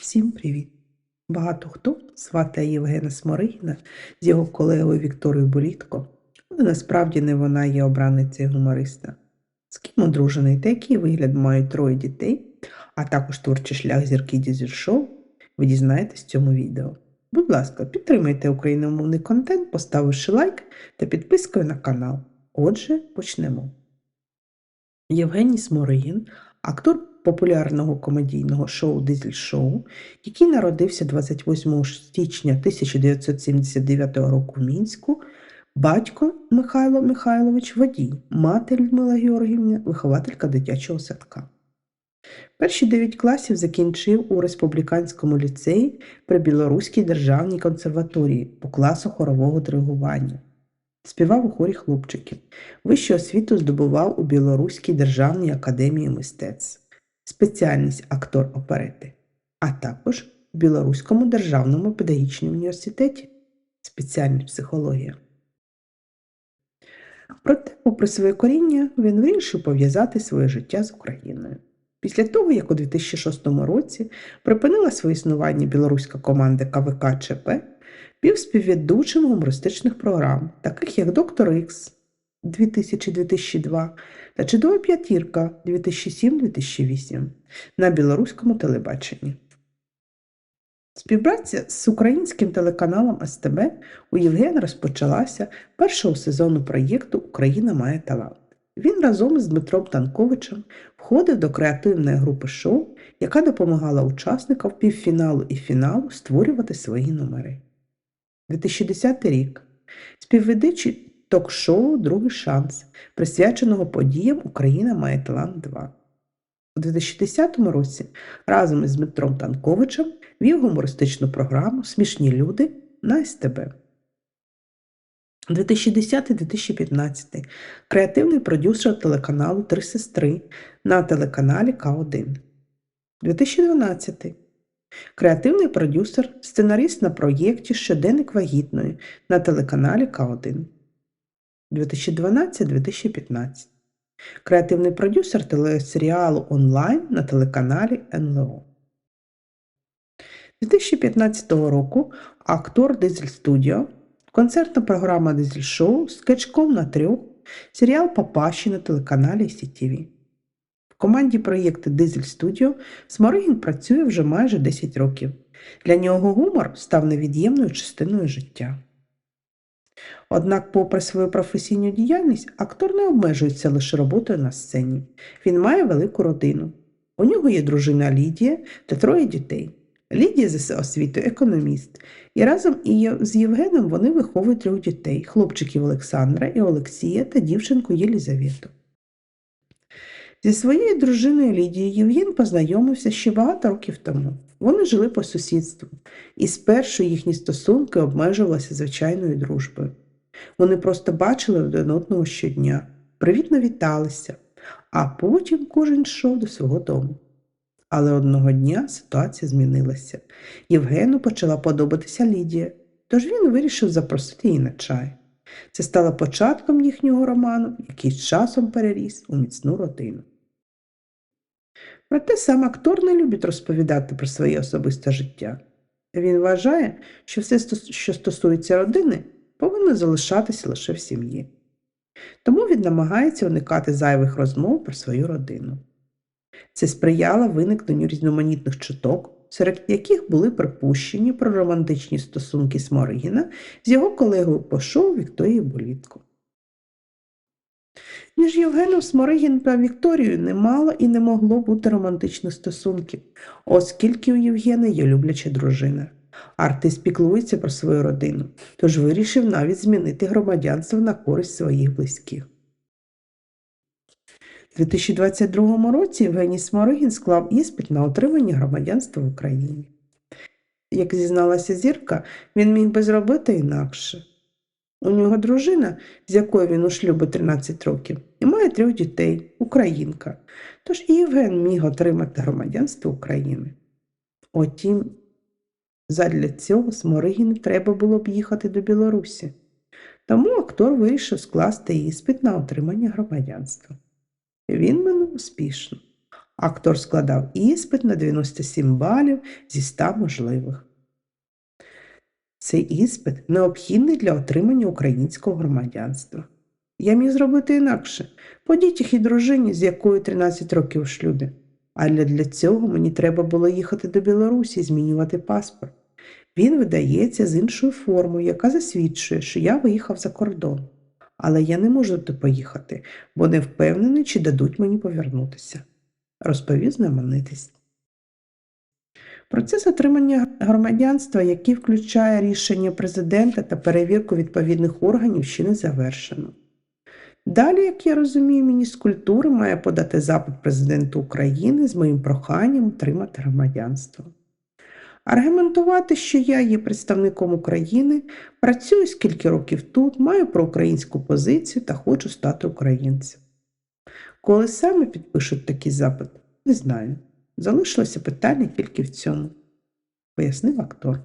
Всім привіт! Багато хто сватає Євгена Сморигіна з його колегою Вікторією Болітко, але насправді не вона є обраницею гумориста. З ким одружений та який вигляд мають троє дітей, а також творчий шлях зірки Дізель Шоу, ви дізнаєтесь в цьому відео. Будь ласка, підтримайте україномовний контент, поставивши лайк та підпискою на канал. Отже, почнемо. Євгеній Сморигін, актор популярного комедійного шоу Дизель Шоу, який народився 28 січня 1979 року в Мінську, батько Михайло Михайлович водій, мати Людмила Георгівна, вихователька дитячого садка. Перші дев'ять класів закінчив у республіканському ліцеї при Білоруській державній консерваторії по класу хорового диригування. Співав у хорі хлопчиків. Вищу освіту здобував у Білоруській державній академії мистецтв, спеціальність актор оперети, а також в Білоруському державному педагогічному університеті, спеціальність психологія. Проте, попри своє коріння, він вирішив пов'язати своє життя з Україною. Після того, як у 2006 році припинила своє існування білоруська команда КВК ЧП, був співведучим гумористичних програм, таких як Доктор Ікс 2000-2002 та Чудова п'ятірка 2007-2008 на білоруському телебаченні. Співпраця з українським телеканалом СТБ у Євгена розпочалася першого сезону проєкту Україна має талант. Він разом з Дмитром Танковичем входив до креативної групи шоу, яка допомагала учасникам півфіналу і фіналу створювати свої номери. 2010 рік. Співведучий ток-шоу Другий шанс, присвяченого подіям Україна має талант 2. У 2010 році разом із Дмитром Танковичем вів гумористичну програму Смішні люди на СТБ. 2010-2015 креативний продюсер телеканалу Три сестри на телеканалі К1. 2012 креативний продюсер, сценаріст на проєкті Щоденник вагітної на телеканалі К1. 2012-2015 Креативний продюсер телесеріалу онлайн на телеканалі НЛО. 2015 року актор Дизель Студіо, концертна програма Дизель Шоу, скетчком на трьох, серіал Папаші на телеканалі СІТІВІ. В команді проєкту Дизель Студіо Сморигін працює вже майже 10 років. Для нього гумор став невід'ємною частиною життя. Однак, попри свою професійну діяльність, актор не обмежується лише роботою на сцені. Він має велику родину. У нього є дружина Лідія та троє дітей. Лідія за освітою економіст, і разом з Євгеном вони виховують трьох дітей хлопчиків Олександра і Олексія та дівчинку Єлізавету. Зі своєю дружиною Лідією Євген познайомився ще багато років тому. Вони жили по сусідству, і спершу їхні стосунки обмежувалися звичайною дружбою. Вони просто бачили один одного щодня, привітно віталися, а потім кожен йшов до свого дому. Але одного дня ситуація змінилася. Євгену почала подобатися Лідія, тож він вирішив запросити її на чай. Це стало початком їхнього роману, який з часом переріс у міцну родину. Проте сам актор не любить розповідати про своє особисте життя. Він вважає, що все, що стосується родини, повинно залишатися лише в сім'ї. Тому він намагається уникати зайвих розмов про свою родину. Це сприяло виникненню різноманітних чуток, серед яких були припущені про романтичні стосунки Сморигіна з його колегою по шоу Вікторією Болітко. Між Євгеном Сморигін та Вікторією не мало і не могло бути романтичних стосунків, оскільки у Євгена є любляча дружина. Артист піклується про свою родину, тож вирішив навіть змінити громадянство на користь своїх близьких. У 2022 році Євгеній Сморигін склав іспит на отримання громадянства в Україні. Як зізналася зірка, він міг би зробити інакше. У нього дружина, з якою він у шлюбі 13 років, і має трьох дітей українка. Тож і Євген міг отримати громадянство України. Утім, задля цього Сморигіну треба було б їхати до Білорусі. Тому актор вирішив скласти іспит на отримання громадянства. Він минув успішно, Актор складав іспит на 97 балів зі 100 можливих. Цей іспит необхідний для отримання українського громадянства. Я міг зробити інакше. По дітях і дружині, з якою 13 років у шлюбі. Але для цього мені треба було їхати до Білорусі і змінювати паспорт. Він видається з іншою формою, яка засвідчує, що я виїхав за кордон. Але я не можу туди поїхати, бо не впевнений, чи дадуть мені повернутися, розповів знаменитість. Процес отримання громадянства, який включає рішення президента та перевірку відповідних органів, ще не завершено. Далі, як я розумію, міністр культури має подати запит президенту України з моїм проханням отримати громадянство. Аргументувати, що я є представником України, працюю скільки років тут, маю проукраїнську позицію та хочу стати українцем. Коли саме підпишуть такий запит, не знаю. Залишилося питання тільки в цьому, пояснив актор.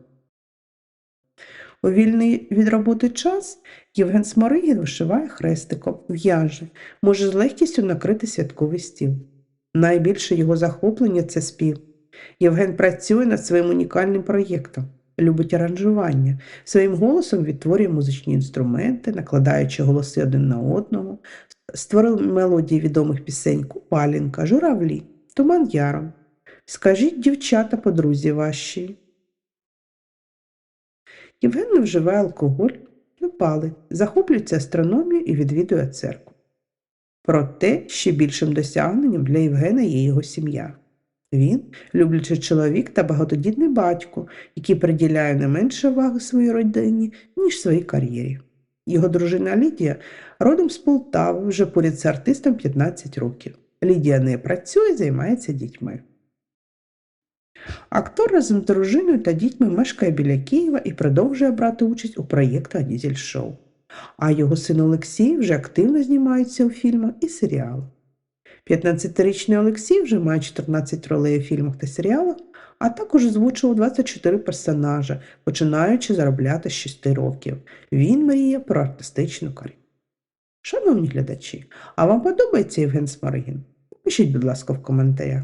У вільний від роботи час Євген Сморигін вишиває хрестиком, в'яже, може з легкістю накрити святковий стіл. Найбільше його захоплення це спів. Євген працює над своїм унікальним проєктом, любить аранжування, своїм голосом відтворює музичні інструменти, накладаючи голоси один на одного, створив мелодії відомих пісень Купалінка, Журавлі, Туман Яром. Скажіть, дівчата, подрузі ваші. Євген не вживає алкоголь, не палить, захоплюється астрономією і відвідує церкву. Проте ще більшим досягненням для Євгена є його сім'я. Він люблячий чоловік та багатодітний батько, який приділяє не менше уваги своїй родині, ніж своїй кар'єрі. Його дружина Лідія родом з Полтави, вже поряд з артистом 15 років. Лідія не працює, займається дітьми. Актор разом з дружиною та дітьми мешкає біля Києва і продовжує брати участь у проєктах Дізель Шоу. А його син Олексій вже активно знімається у фільмах і серіалах. 15-річний Олексій вже має 14 ролей у фільмах та серіалах, а також озвучував 24 персонажа, починаючи заробляти з 6 років. Він мріє про артистичну кар'єру. Шановні глядачі, а вам подобається Євген Смаригін? Пишіть, будь ласка, в коментарях.